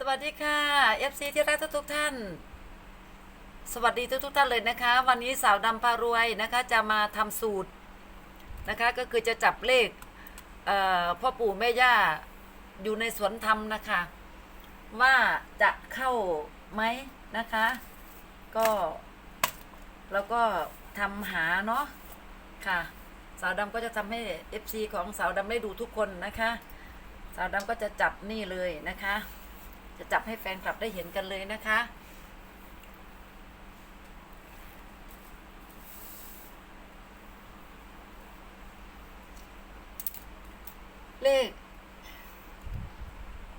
สวัสดีค่ะ FC ที่รักทุกๆท่าน สวัสดีทุกๆท่านเลยนะคะ วันนี้สาวดำพารวยนะคะ จะมาทำสูตรนะคะ ก็คือจะจับเลขเพ่อปู่แม่ย่าอยู่ในสวนธรรมนะคะ ว่าจะเข้าไหมนะคะ ก็ แล้วก็ทำหาเนาะค่ะ สาวดำก็จะทำให้ FC ของสาวดำได้ดูทุกคนนะคะ สาวดำก็จะจับนี่เลยนะคะ จะจับให้แฟนคลับได้เห็นกันเลยนะคะ เลข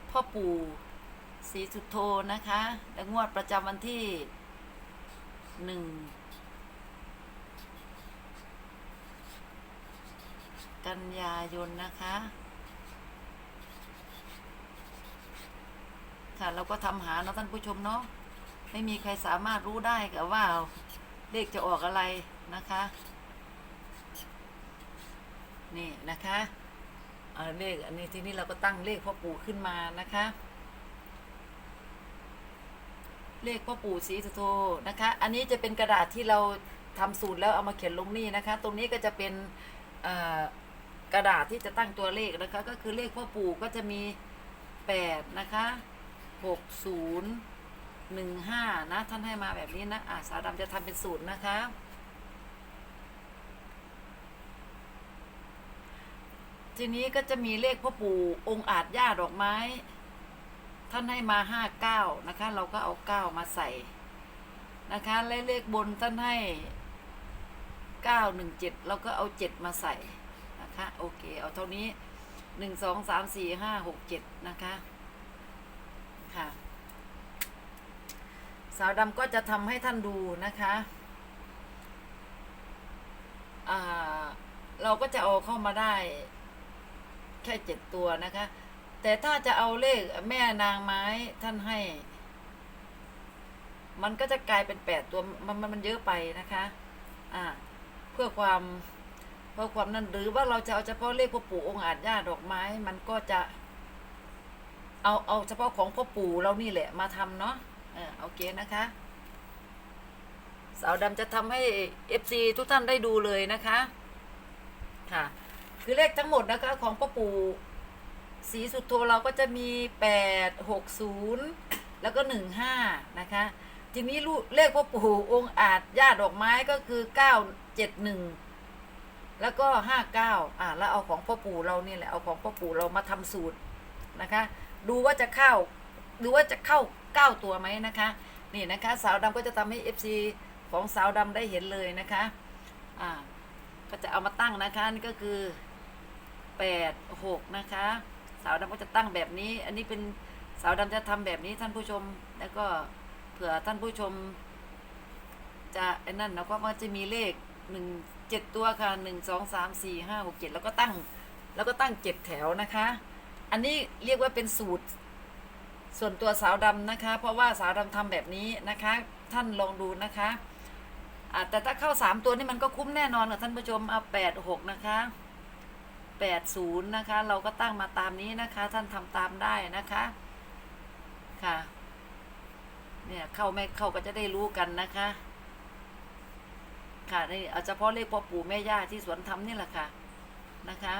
พ่อปู่สีสุดโทนะคะ และงวดประจำวันที่หนึ่งกันยายนนะคะ ค่ะ เราก็ทำหาเนาะท่านผู้ชมเนาะไม่มีใครสามารถรู้ได้กับว่าเลขจะออกอะไรนะคะ นี่นะคะเลขอันนี้ที่นี้เราก็ตั้งเลขพ่อปู่ขึ้นมานะคะ เลขพ่อปู่ศรีสุโธนะคะ อันนี้จะเป็นกระดาษที่เราทำสูตรแล้วเอามาเขียนลงนี่นะคะ ตรงนี้ก็จะเป็นกระดาษที่จะตั้งตัวเลขนะคะ ก็คือเลขพ่อปู่ก็จะมีแปดนะคะ หกศูนย์หนึ่งห้านะท่านให้มาแบบนี้นะอ่าสาวดำจะทำเป็นสูตรนะคะทีนี้ก็จะมีเลขพ่อปู่องค์อาจย่าดอกไม้ ท่านให้มาห้าเก้านะคะ เราก็เอาเก้ามาใส่นะคะและเลขบนท่านให้เก้าหนึ่งเจ็ดเราก็เอาเจ็ดมาใส่นะคะ โอเค เอาเท่านี้หนึ่งสองสามสี่ห้าหกเจ็ดนะคะ ค่ะ สาวดำก็จะทำให้ท่านดูนะคะเราก็จะเอาเข้ามาได้ แค่เจ็ดตัวนะคะ แต่ถ้าจะเอาเลขแม่นางไม้ท่านให้ มันก็จะกลายเป็นแปดตัวมันมันมันเยอะไปนะคะ อ่า เพื่อความเพื่อความนั้นหรือว่าเราจะเอาเฉพาะเลขพ่อปู่องค์อาจย่าดอกไม้ มันก็จะ เอาเอาเฉพาะของพ่อปู่เรานี่แหละมาทำเนาะเออโอเคนะคะ สาวดำจะทำให้ FC ทุกท่านได้ดูเลยนะคะ ค่ะ คือเลขทั้งหมดนะคะ ของพ่อปู่สีสุดโทเราก็จะมีแปดหกศูนย์แล้วก็หนึ่งห้านะคะ ทีนี้ลูกเลขพ่อปู่องค์อาจญาติดอกไม้ก็คือเก้าเจ็ดหนึ่งแล้วก็ห้าเก้าอ่าแล้วเอาของพ่อปู่เรานี่แหละ เอาของพ่อปู่เรามาทำสูตรนะคะ ดูว่าจะเข้า ดูว่าจะเข้าเก้าตัวไหมนะคะ นี่นะคะ สาวดำก็จะทำให้ FC ของสาวดำได้เห็นเลยนะคะ อ่า ก็จะเอามาตั้งนะคะนี่ก็คือแปดหกนะคะ สาวดำก็จะตั้งแบบนี้ อันนี้เป็นสาวดำจะทำแบบนี้ท่านผู้ชม แล้วก็เผื่อท่านผู้ชม จะไอ้นั่นนะก็มันจะมีเลขหนึ่งเจ็ดตัวค่ะหนึ่งสองสามสี่ห้าหกเจ็ดแล้วก็ตั้ง แล้วก็ตั้งเจ็ดแถวนะคะ อันนี้เรียกว่าเป็นสูตร ส่วนตัวสาวดำนะคะ เพราะว่าสาวดำทำแบบนี้นะคะ ท่านลองดูนะคะแต่ถ้าเข้าสามตัวนี่มันก็คุ้มแน่นอนค่ะท่านผู้ชมเอาแปดหกนะคะแปดศูนย์นะคะ เราก็ตั้งมาตามนี้นะคะ ท่านทำตามได้นะคะค่ะ เนี่ยเข้าไม่เข้าก็จะได้รู้กันนะคะ ค่ะนี่เอาเฉพาะเลขพ่อปู่แม่ย่าที่สวนธรรมนี่แหละค่ะนะคะ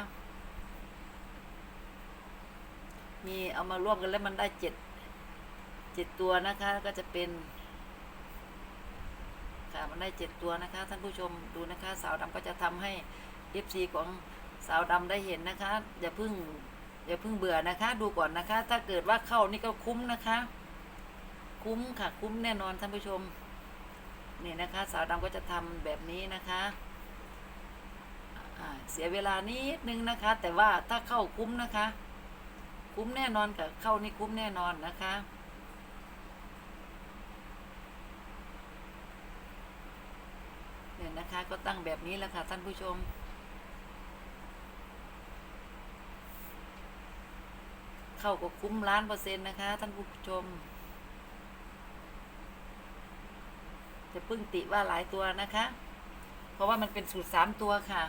มีเอามาร่วมกันแล้วมันได้เจ็ดเจ็ดตัวนะคะ ก็จะเป็นค่ะมันได้เจ็ดตัวนะคะ ท่านผู้ชมดูนะคะ สาวดำก็จะทำให้เอฟซีของสาวดำได้เห็นนะคะ อย่าเพิ่งอย่าเพิ่งเบื่อนะคะ ดูก่อนนะคะ ถ้าเกิดว่าเข้านี่ก็คุ้มนะคะ คุ้มค่ะ คุ้มแน่นอนท่านผู้ชมนี่นะคะ สาวดำก็จะทำแบบนี้นะคะเสียเวลานิดนึงนะคะ แต่ว่าถ้าเข้าคุ้มนะคะ คุ้มแน่นอนกับเข้านี่คุ้มแน่นอนนะคะเนี่ยนะคะก็ตั้งแบบนี้แหละค่ะท่านผู้ชม เข้าก็คุ้มล้านเปอร์เซ็นต์นะคะท่านผู้ชม จะพึ่งติว่าหลายตัวนะคะ เพราะว่ามันเป็นสูตรสามตัวค่ะ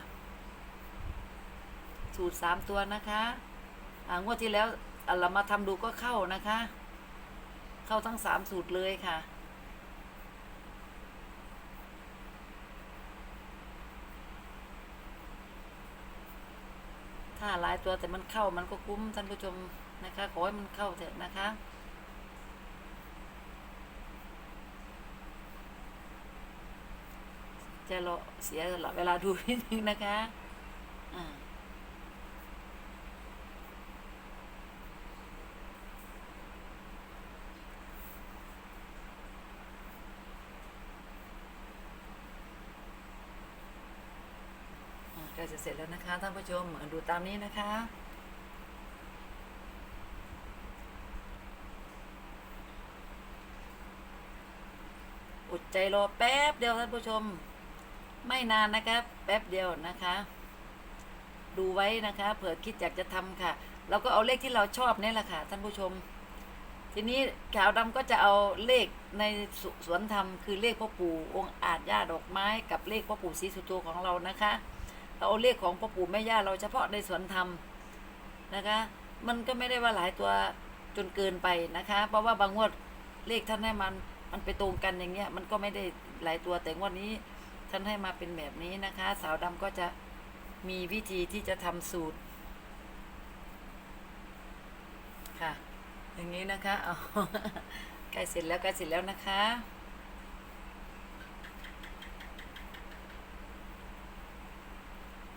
สูตรสามตัวนะคะ งวดที่แล้วเรามาทำดูก็เข้านะคะ เข้าทั้งสามสูตรเลยค่ะ ถ้าหลายตัวแต่มันเข้ามันก็คุ้มท่านผู้ชมนะคะ ขอให้มันเข้าเถอะนะคะจะรอเสียเวลาดูนิดนึงนะคะ อ่า อ่าใกล้จะ เสร็จแล้วนะคะท่านผู้ชมอ่าดูตามนี้นะคะอดใจรอแป๊บเดียวท่านผู้ชม ไม่นานนะคะแป๊บเดียวนะคะ ดูไว้นะคะ เผื่อคิดอยากจะทำค่ะเราก็เอาเลขที่เราชอบนี่แหละค่ะท่านผู้ชม ทีนี้ขาวดำก็จะเอาเลขในสสวนธรรมคือเลขพ่อปู่องค์อาจย่าดอกไม้กับเลขพ่อปู่ศรีสุโธของเรานะคะ เราเอาเลขของพ่อปู่แม่ย่าเราเฉพาะในสวนธรรมนะคะ มันก็ไม่ได้ว่าหลายตัวจนเกินไปนะคะ เพราะว่าบางงวดเลขท่านให้มันมันไปตรงกันอย่างเงี้ย มันก็ไม่ได้หลายตัวแต่งวดนี้ท่านให้มาเป็นแบบนี้นะคะ สาวดำก็จะมีวิธีที่จะทำสูตร ค่ะ อย่างนี้นะคะเอาใกล้เสร็จแล้วใกล้เสร็จแล้วนะคะ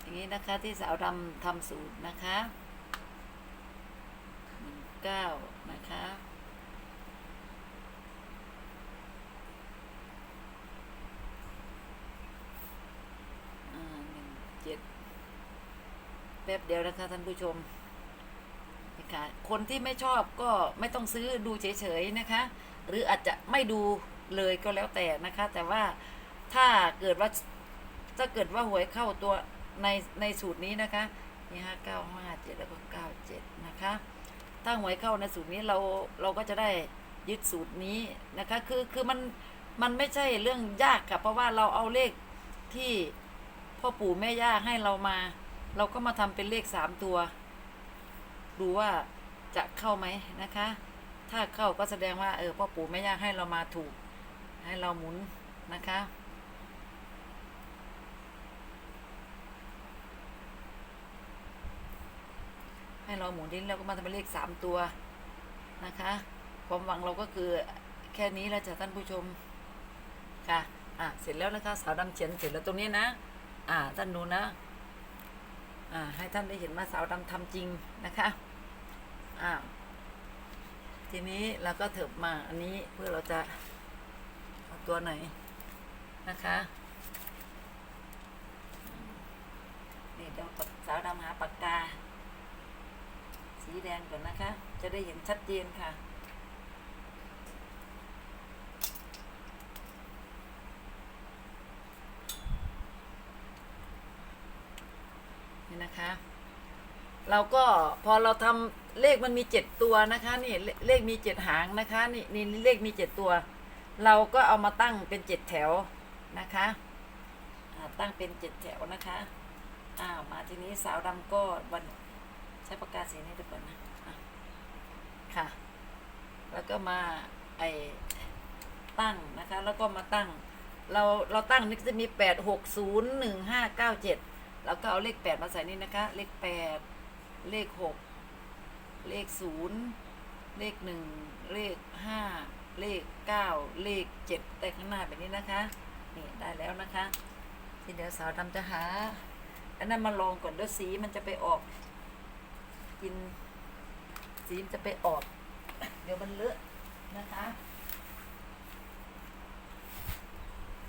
อย่าง นี้นะคะที่สาวดำทำสูตรนะคะหนึ่งเก้านะคะอ่าหนึ่งเจ็ดแป๊บเดียวนะคะท่านผู้ชมนะคะคนที่ไม่ชอบก็ไม่ต้องซื้อดูเฉยๆนะคะ หรืออาจจะไม่ดูเลยก็แล้วแต่นะคะ แต่ว่าถ้าเกิดว่าถ้าเกิดว่าหวยเข้าตัว ในในสูตรนี้นะคะนี่ห้าเก้าห้าเจ็ดแล้วก็เก้าเจ็ดนะคะ ถ้าหวยเข้าในสูตรนี้เราเราก็จะได้ยึดสูตรนี้นะคะ คือคือมันมันไม่ใช่เรื่องยากค่ะเพราะว่าเราเอาเลขที่พ่อปู่แม่ย่าให้เรามา เราก็มาทำเป็นเลขสามตัว ดูว่าจะเข้าไหมนะคะ ถ้าเข้าก็แสดงว่าเออพ่อปู่แม่ย่าให้เรามาถูก ให้เราหมุนนะคะ ให้เราหมุนดิ้นแล้วก็มาทำเป็นเลขสามตัวนะคะ ความหวังเราก็คือแค่นี้แล้วจ้ะท่านผู้ชมค่ะอะเสร็จแล้วนะคะสาวดำเขียนเสร็จแล้วตรงนี้นะ อ่าท่านดูนะอ่าให้ท่านได้เห็นว่าสาวดำทำจริงนะคะอ้าทีนี้เราก็เถิบมาอันนี้เพื่อเราจะเอาตัวไหนนะคะนี่เดี๋ยวสาวดำหาปากกา สีแดงก่อนนะคะ จะได้เห็นชัดเจนค่ะ นี่นะคะ เราก็พอเราทำเลขมันมีเจ็ดตัวนะคะ นี่เลขมีเจ็ดหางนะคะ นี่นี่เลขมีเจ็ดตัว เราก็เอามาตั้งเป็นเจ็ดแถวนะคะตั้งเป็นเจ็ดแถวนะคะอ้าวมาทีนี้สาวดำก็วัน ช้ปากกาสีนี้ดีกว่านะะค่ะ แล้วก็มาไอตั้งนะคะ แล้วก็มาตั้ง เราเราตั้งนี่จะมีแปดหกศูนย์หนึ่งห้าเก้าเจ็ดแล้วก็เอาเลขแปดมาใส่นี่นะคะ เลขแปดเลขหกเลขศูนย์เลขหนึ่งเลขห้าเลขเก้าเลขเจ็ดแต่ข้างหน้าแบบนี้นะคะนี่ได้แล้วนะคะทีเดียวสาวดำจะหาอันนั้นมาลองก่อนเดี๋ยวสีมันจะไปออก กิน สีนจะไปออก เดี๋ยวมันเลอะนะคะ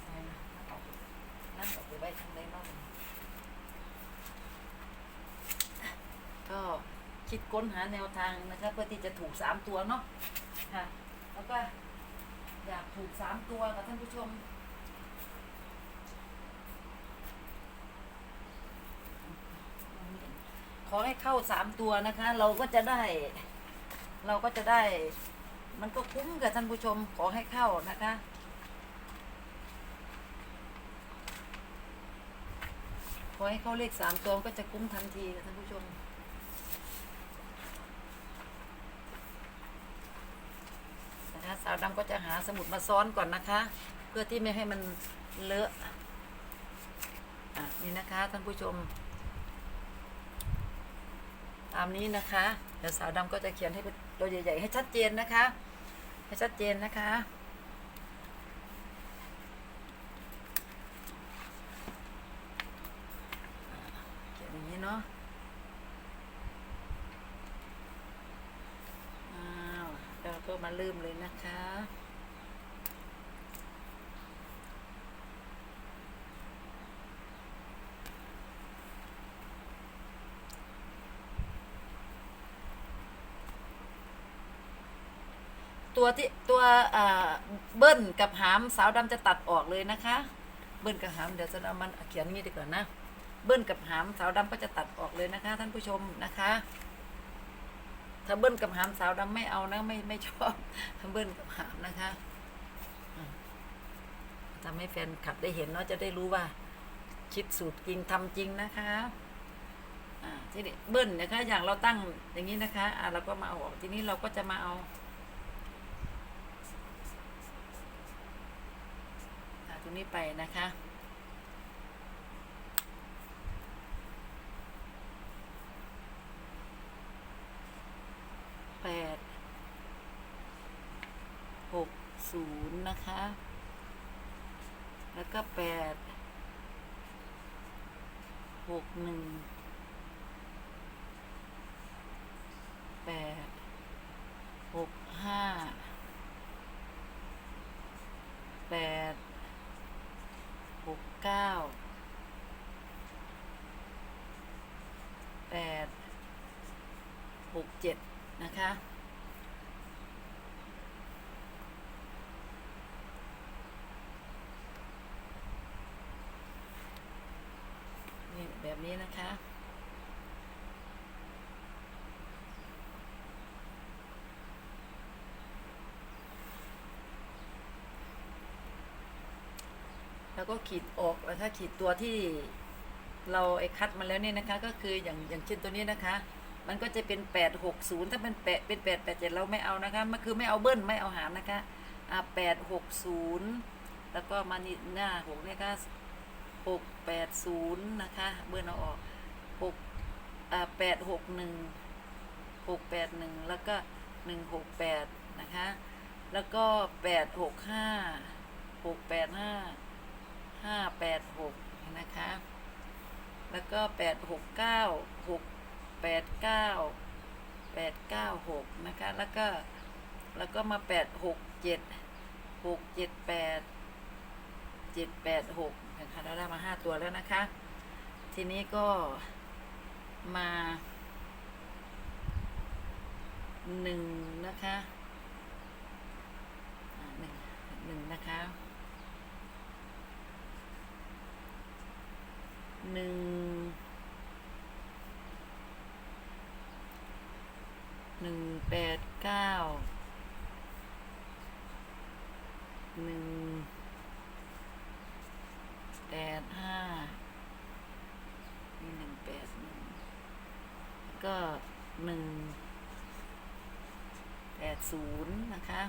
ใส่นะเอานั่นออกไปไว้ข้างในนอกก็คิดค้นหาแนวทางนะคะเพื่อที่จะถูกสามตัวเนาะค่ะแล้วก็อยากถูกสามตัวค่ะท่านผู้ชม ข อให้เข้าสามตัวนะคะ เราก็จะได้ เราก็จะได้ มันก็คุ้มกับท่านผู้ชมขอให้เข้านะคะขอให้เข้าเลขสามตัวก็จะคุ้มทันทีค่ะท่านผู้ชม นะคะสาวดำก็จะหาสมุดมาซ้อนก่อนนะคะ เพื่อที่ไม่ให้มันเลอะ อะ นี่นะคะท่านผู้ชม ตามนี้นะคะเดี๋ยวสาวดำก็จะเขียนให้เป็นตัวใหญ่ๆให้ชัดเจนนะคะ ให้ชัดเจนนะคะเขียนอย่างนี้เนาะอ้าวเราก็มาเริ่มเลยนะคะ ตัวที่ตัวเบิ้ลกับหามสาวดำจะตัดออกเลยนะคะ เบิ้ลกับหามเดี๋ยวจะเอามันเขียนงี้ดีกว่านะ เบิ้ลกับหามสาวดำก็จะตัดออกเลยนะคะ ท่านผู้ชมนะคะ ถ้าเบิ้ลกับหามสาวดำไม่เอานะไม่ไม่ชอบถ้าเบิ้ลกับหามนะคะอืมทำให้แฟนขับได้เห็นเนาะจะได้รู้ว่า คิดสูตรจริงทำจริงนะคะอ่าทีนี้เบิ้ลนะคะ อย่างเราตั้งอย่างนี้นะคะอ่าเราก็มาเอาออกทีนี้เราก็จะมาเอาอ่า ตรงนี้ไปนะคะ แปด หกศูนย์นะคะ แล้วก็แปด หกหนึ่ง แปด หกห้าแปด หกเก้าแปดหกเจ็ดนะคะ นี่แบบนี้นะคะ แล้วก็ขีดออกแล้วถ้าขีดตัวที่เราไอ้คัดมาแล้วเนี่ยนะคะ ก็คืออย่างอย่างเช่นตัวนี้นะคะ มันก็จะเป็นแปดหกศูนย์ถ้าเป็นแปดเป็นแปดแปดเจ็ดเราไม่เอานะคะ มันคือไม่เอาเบิ้ลไม่เอาหารนะคะอ่าแปดหกศูนย์แล้วก็มานี่หน้าหกเนี่ยก็หกแปดศูนย์นะคะ เบิ้ลเอาออกหกอ่าแปดหกหนึ่งหกแปดหนึ่งแล้วก็หนึ่งหกแปดนะคะ แล้วก็แปดหกห้าหกแปดห้า ห้าแปดหกนะคะ แล้วก็แปดหกเก้าหกแปดเก้าแปดเก้าหกนะคะ แล้วก็แล้วก็มาแปดหกเจ็ดหกเจ็ดแปดเจ็ดแปดหกนะคะเราได้มาห้าตัวแล้วนะคะ ทีนี้ก็มาหนึ่งนะคะหนึ่งหนึ่งนะคะ หนึ่งหนึ่งแปดเก้าหนึ่งแปดห้านี่หนึ่งแปดหนึ่งก็หนึ่งแปดศูนย์นะคะ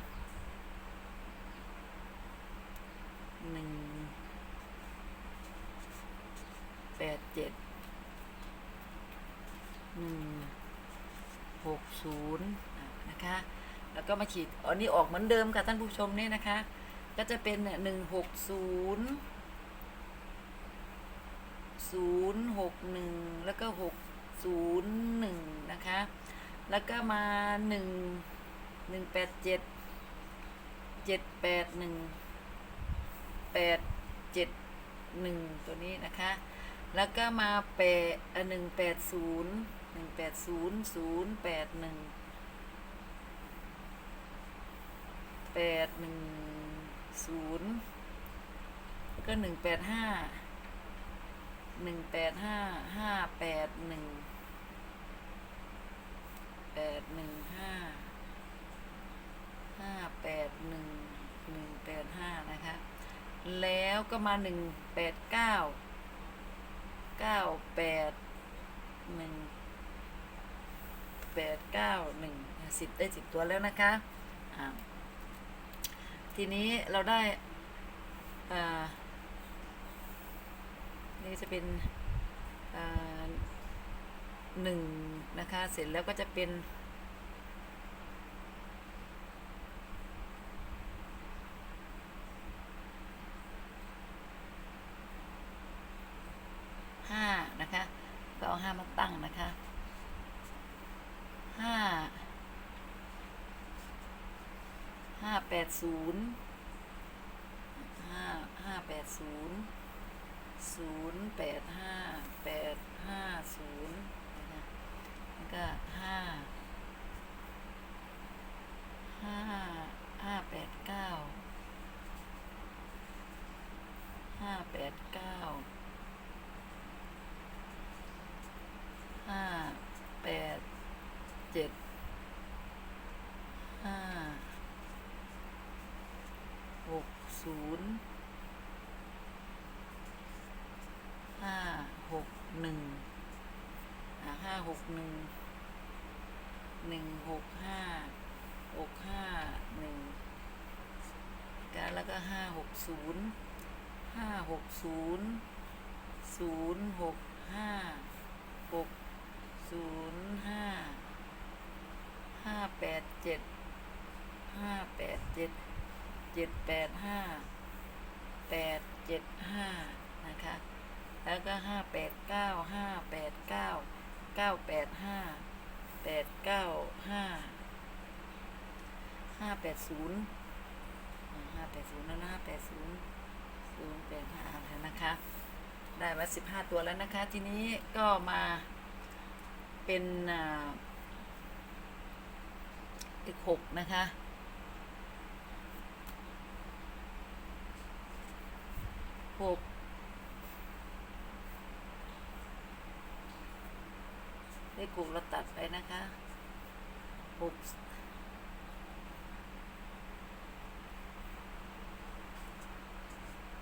หนึ่ง แปด เจ็ดหนึ่งหกศูนย์นะคะ แล้วก็มาขีดอันนี้ออกเหมือนเดิมค่ะท่านผู้ชมเนี่ยนะคะ ก็จะเป็นหนึ่งหกศูนย์ศูนย์หกหนึ่งแล้วก็หกศูนย์หนึ่งนะคะ แล้วก็มาหนึ่งหนึ่งแปดเจ็ดเจ็ดแปดหนึ่งแปดเจ็ดหนึ่งตัวนี้นะคะ แล้วก็มาแปดหนึ่งแปดศูนย์หนึ่งแปดศูนย์ศูนย์แปดหนึ่งแปดหนึ่งศูนย์ก็หนึ่งแปดห้าหนึ่งแปดห้าห้าแปดหนึ่งแปดหนึ่งห้าห้าแปดหนึ่งหนึ่งแปดห้านะคะ แล้วก็มาหนึ่งแปดเก้า เก้าแปดหนึ่งแปดเก้าหนึ่งสิบได้สิบตัวแล้วนะคะอ่าทีนี้เราได้อ่านี่จะเป็นอ่าหนึ่งนะคะ เสร็จแล้วก็จะเป็น ห้านะคะ ก็เอาห้ามาตั้งนะคะ ห้า ห้าแปด ศูนย์ห้าห้าแปดศูนย์ศูนย์แปดห้าแปดห้าศูนย์นะแล้วก็ห้าห้าห้าแปดเก้าห้าแปดเก้า ห้าแปดเจ็ดห้าหก ศูนย์ห้าหกหนึ่งอ่าห้าหกหนึ่งหนึ่งหกห้าหกห้าหนึ่งกันแล้วก็ห้าหกศูนย์ห้าหกศูนย์ศูนย์หกห้าหกศูนย์ห้าห้าแปดเจ็ดห้าแปดเจ็ด เจ็ดแปดห้าแปดเจ็ดห้านะคะ แล้วก็ห้าแปดเก้าห้าแปดเก้าเก้าแปดห้าแปดเก้าห้าห้าแปดศูนย์ห้าแปดศูนย์แล้วนะห้าแปดศูนย์ศูนย์แปดห้าแล้วนะคะ ได้มาสิบห้าตัวแล้วนะคะ ทีนี้ก็มาเป็นอ่าอีกหกนะคะ หกเลขหกเราตัดไปนะคะหก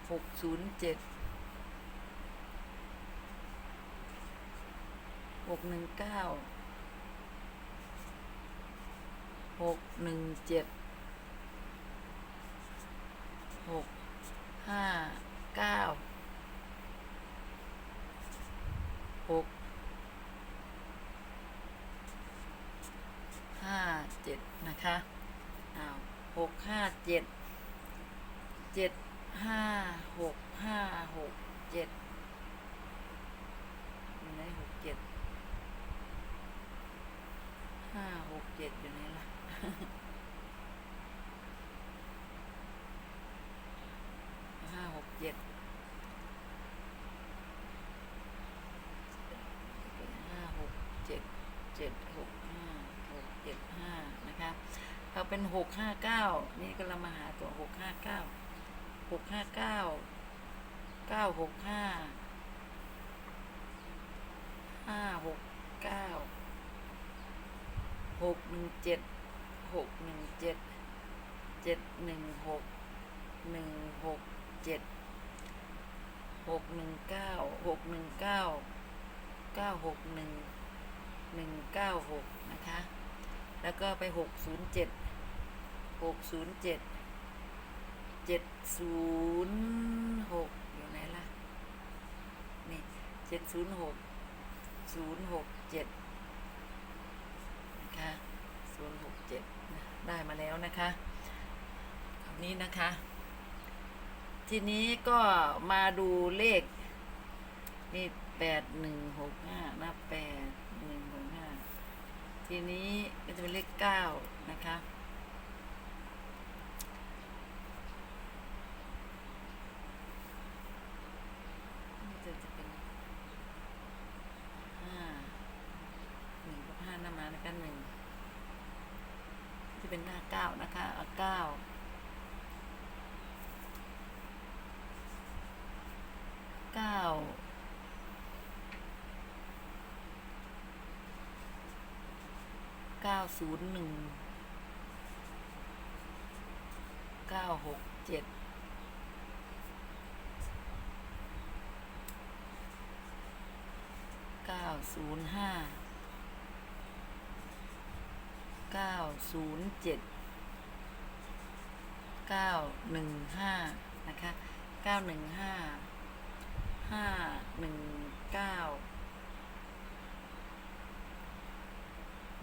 หกศูนย์เจ็ดหกหนึ่งเก้าหกหนึ่งเจ็ดหกห้า เก้าหกห้าเจ็ดนะคะอ้าวหกห้าเจ็ดเจ็ดห้าหกห้าหกเจ็ดอยู่ในหกเจ็ดห้าหกเจ็ดอยู่ไหนล่ะ ห้าหก เจ็ดห้าหกเจ็ดเจ็ดหกห้าหกเจ็ดห้านะคะเราเป็นหกห้าเก้านี่ก็เรามาหาตัวหกห้าเก้าหกห้าเก้าเก้าหกห้าห้าหกเก้าหกหนึ่งเจ็ดหกหนึ่งเจ็ดเจ็ดหนึ่งหกหนึ่งหกเจ็ด หกหนึ่งเก้าหกหนึ่งเก้าเก้าหกหนึ่งหนึ่งเก้าหกนะคะ แล้วก็ไปหกศูนย์เจ็ดหกศูนย์เจ็ดเจ็ดศูนย์หกอยู่ไหนล่ะ นี่เจ็ดศูนย์หกศูนย์หกเจ็ดนะคะศูนย์หกเจ็ดได้มาแล้วนะคะคำนี้นะคะ ทีนี้ก็มาดูเลข นี่แปดหนึ่งหกห้านะแปดหนึ่งหกห้าทีนี้ก็จะเป็นเลขเก้านะคะนี่จะจะเป็น ห้าหนึ่งกับห้าหน้ามานะคะหนึ่งจะเป็นหน้าเก้านะคะเอาเก้าเก้าเก้าศูนย์หนึ่งเก้าหกเจ็ดเก้าศูนย์ห้าเก้าศูนย์เจ็ดเเก้าหนึ่งห้านะคะเก้าหนึ่งห้าห้าหนึ่งเก้า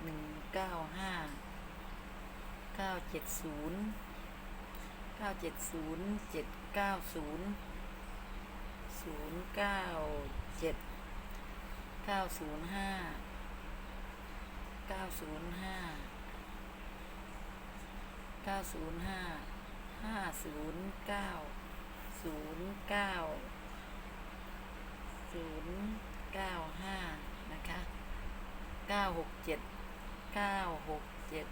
หนึ่ง เก้าห้าเก้าเจ็ดศูนย์เก้าเจ็ดศูนย์เจ็ดเก้าศูนย์ศูนย์เก้าเจ็ดเก้าศูนย์ห้าเก้าศูนย์ห้าเก้าศูนย์ห้าห้าศูนย์เก้าศูนย์เก้าศูนย์เก้าห้านะคะเก้าหกเจ็ด เก้าหกเจ็ด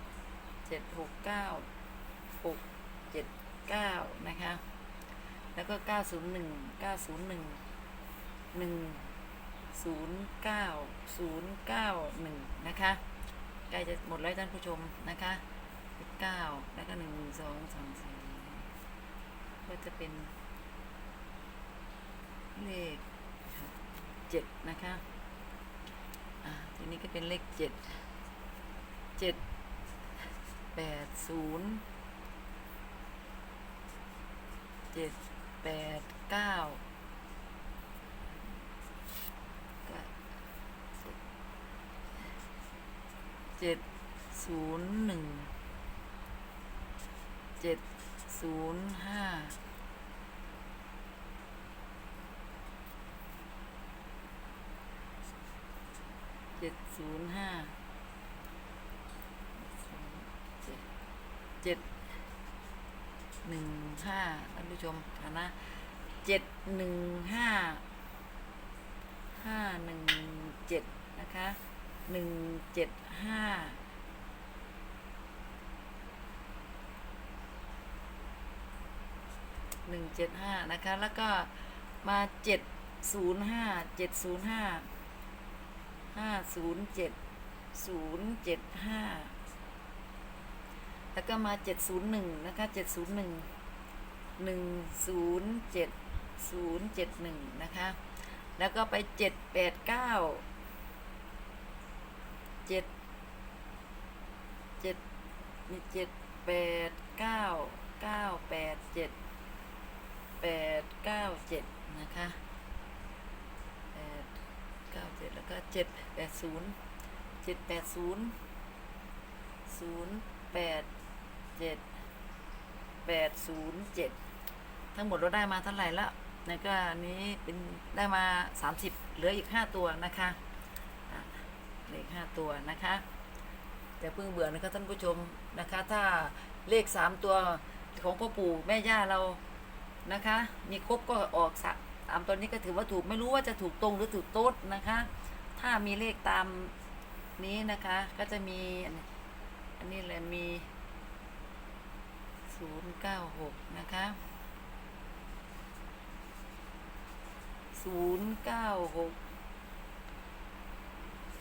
เจ็ดหกเก้าหกเจ็ดเก้านะคะ แล้วก็เก้าศูนย์หนึ่งเก้าศูนย์หนึ่งหนึ่งศูนย์เก้าศูนย์เก้าหนึ่งนะคะใกล้จะหมดแล้วท่านผู้ชมนะคะเก้าแล้วก็หนึ่งสองสามสี่ก็จะเป็น เลขเจ็ดนะคะ อ่าทีนี้ก็เป็นเลขเจ็ด เจ็ดแปดศูนย์เจ็ดแปดเก้าเจ็ดศูนย์หนึ่งเจ็ดศูนย์ห้าเจ็ดศูนย์ห้า เจ็ดหนึ่งห้าท่านผู้ชมฐานะเจ็ดหนึ่งห้าห้าหนึ่งเจ็ดนะคะหนึ่งเจ็ดห้าหนึ่งเจ็ดห้านะคะ แล้วก็มาเจ็ดศูนย์ห้าเจ็ดศูนย์ห้าห้าศูนย์เจ็ดศูนย์เจ็ดห้า แล้วก็มาเจ็ดศูนย์หนึ่งนะคะเจ็ดศูนย์หนึ่งหนึ่งศูนย์เจ็ดศูนย์เจ็ดหนึ่งนะคะ แล้วก็ไปเจ็ดแปดเก้าเจ็ดเจ็ดมีเจ็ดแปดเก้าเก้าแปดเจ็ดแปดเก้าเจ็ดนะคะแปดเก้าเจ็ดแล้วก็เจ็ดแปดศูนย์ เจ็ดแปดศูนย์เจ็ดทั้งหมดเราได้มาเท่าไหร่แล้วแล้วก็อันนี้เป็นได้มาสามสิบเหลืออีกห้าตัวนะคะเหลือห้าตัวนะคะจะเพิ่งเบื่อนะคะท่านผู้ชมนะคะ ถ้าเลขสามตัวของพ่อปู่แม่ย่าเรานะคะ มีครบก็ออกสามตัวนี้ก็ถือว่าถูกไม่รู้ว่าจะถูกตรงหรือถูกโต๊ดนะคะ ถ้ามีเลขตามนี้นะคะ ก็จะมีอันนี้อันนี้แหละมี ศูนย์เก้าหกนะคะศูนย์เก้าหก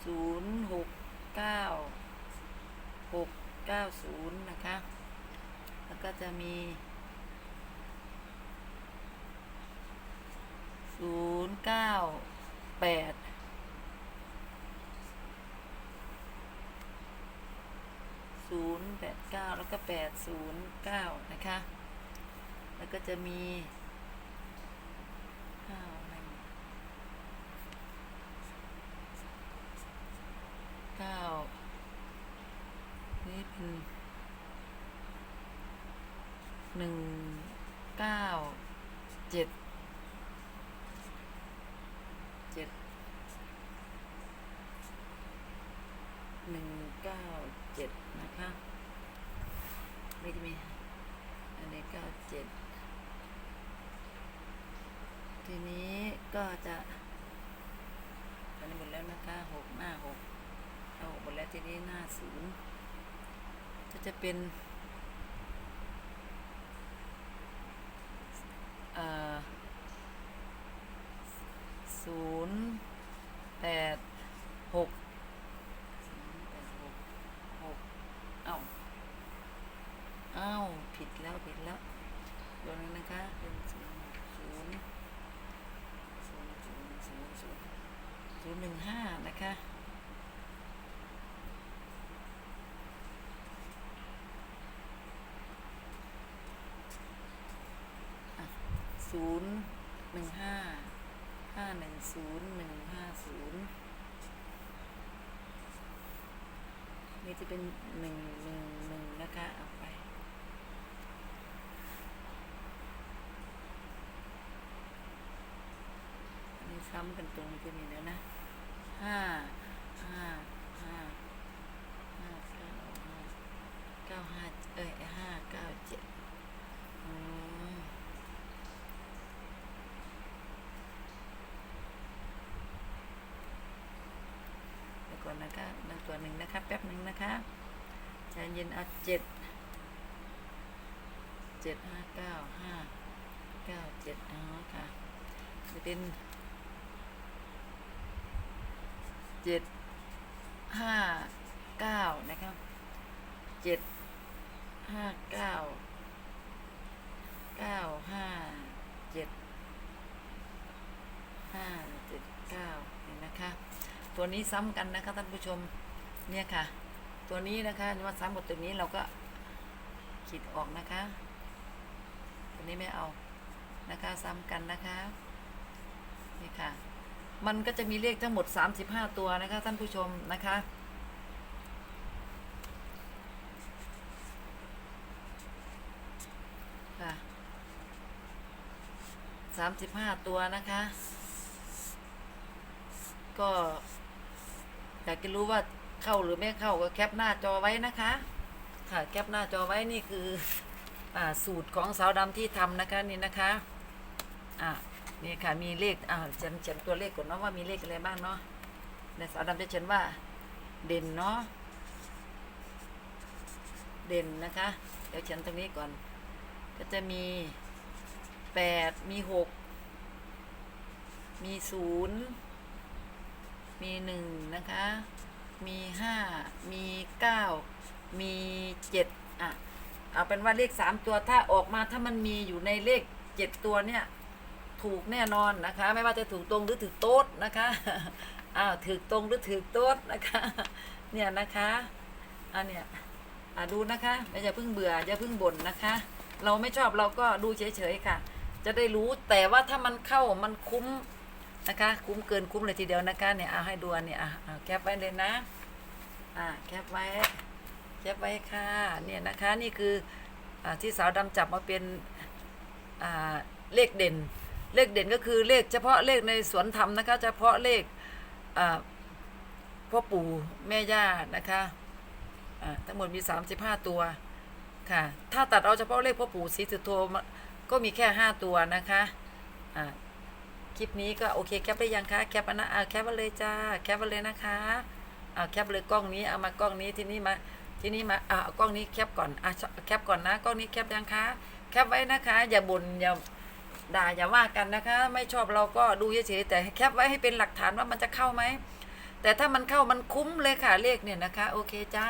ศูนย์หกเก้าหกเก้าศูนย์นะคะ แล้วก็จะมีศูนย์เก้าแปด ศูนย์แปดเก้าแล้วก็แปดศูนย์เก้านะคะ แล้วก็จะมีเก้าหนึ่งเก้านี่เป็นหนึ่งเก้าเจ็ดเจ็ดหนึ่งเก้าเจ็ดนะคะไม่ได้มีอันนี้เก้าเจ็ดที นี้ก็จะอันนี้หมดแล้วนะคะหกหน้าหกเอาหกหมดแล้วทีนี้หน้าศูนย์ก็จะเป็นเอ่อ ศูนย์แปดหกศูนย์แปดหกหกเอ้าเอ้าผิดแล้วผิดแล้วตัวนี้นะคะเป็นศูนย์ศูนย์ศูนย์ศูนย์ศูนย์ศูนย์ศูนย์หนึ่งห้านะคะ ศูนย์หนึ่งห้าห้าหนึ่งศูนย์หนึ่งห้าศูนย์นี่จะเป็นหนึ่งหนึ่งหนึ่งนะคะเอาไป อันนี้ซ้ำกันตรงนี้ก็มีแล้วนะห้าห้าห้าห้าเก้าห้าเก้าห้าเอ้ยห้าเก้าเจ็ดอืมเดี๋ยวก่อนนะคะหนึ่ง ตัวหนึ่งนะคะแป๊บหนึ่งนะคะใจเย็นเอาเจ็ดเจ็ดห้าเก้าห้าเก้าเจ็ดอ๋อค่ะจะเป็นเจ็ดห้าเก้านะครับเจ็ดห้าเก้าเก้าห้าเจ็ดห้าเจ็ดเก้าเห็นนะคะ ตัวนี้ซ้ำกันนะคะท่านผู้ชม เนี่ยค่ะ ตัวนี้นะคะว่าซ้ำกับตัวนี้เราก็ขีดออกนะคะ ตัวนี้ไม่เอานะคะซ้ำกันนะคะนี่ค่ะ มันก็จะมีเลขทั้งหมด 35 ตัวนะคะ ท่านผู้ชมนะคะค่ะ35 ตัวนะคะ ก็อยากจะรู้ว่า เข้าหรือไม่เข้าก็แคปหน้าจอไว้นะคะ ค่ะแคปหน้าจอไว้นี่คืออสูตรของสาวดำที่ทำนะคะนี่นะคะอ่านี่ค่ะมีเลขอ่าเขียนเขียนตัวเลขก่อนเนาะว่ามีเลขอะไรบ้างเนาะในสาวดำจะเขียนว่าเด่นเนาะเด่นนะคะ เดี๋ยวเขียนตรงนี้ก่อน ก็จะมีแปดมีหกมีศูนย์มีหนึ่งนะคะ มีห้ามีเก้ามีเจ็ดอะ เอาเป็นว่าเลขสามตัวถ้าออกมาถ้ามันมีอยู่ในเลขเจ็ดตัวเนี่ย ถูกแน่นอนนะคะ ไม่ว่าจะถูกตรงหรือถูกโต๊ดนะคะอ้าวถูกตรงหรือถูกโต๊ดนะคะ เนี่ยนะคะอันเนี้ยอะดูนะคะอย่าเพิ่งเบื่ออย่าเพิ่งบ่นนะคะ เราไม่ชอบเราก็ดูเฉยๆค่ะ จะได้รู้แต่ว่าถ้ามันเข้ามันคุ้ม นะคะ คุ้มเกินคุ้มเลยทีเดียวนะคะเนี่ยเอาให้ดูอันเนี่ยอะอะแคปไว้เลยนะอ่าแคปไว้แคปไว้ค่ะเนี่ยนะคะนี่คืออที่สาวดำจับมาเป็นเลขเด่น เลขเด่นก็คือเลขเฉพาะเลขในสวนธรรมนะคะ เฉพาะเลขพ่อปู่แม่ย่านะคะทั้งหมดมี 35 ตัวค่ะ ถ้าตัดเอาเฉพาะเลขพ่อปู่ศรีสุโธก็มีแค่ 5 ตัวนะคะอ่า คลิปนี้ก็โอเคแคปได้ยังคะแคปอันนะอ่าแคปมาเลยจ้าแคปมาเลยนะคะอ่าแคปเลยกล้องนี้เอามากล้องนี้ที่นี่มาที่นี่มาอ่าเอากล้องนี้แคปก่อนอ่าแคปก่อนนะกล้องนี้แคปยังคะแคปไว้นะคะ อย่าบ่นอย่าด่าอย่าว่ากันนะคะ ไม่ชอบเราก็ดูเฉยๆแต่แคปไว้ให้เป็นหลักฐานว่ามันจะเข้าไหมแต่ถ้ามันเข้ามันคุ้มเลยค่ะเลขเนี่ยนะคะ โอเคจ้า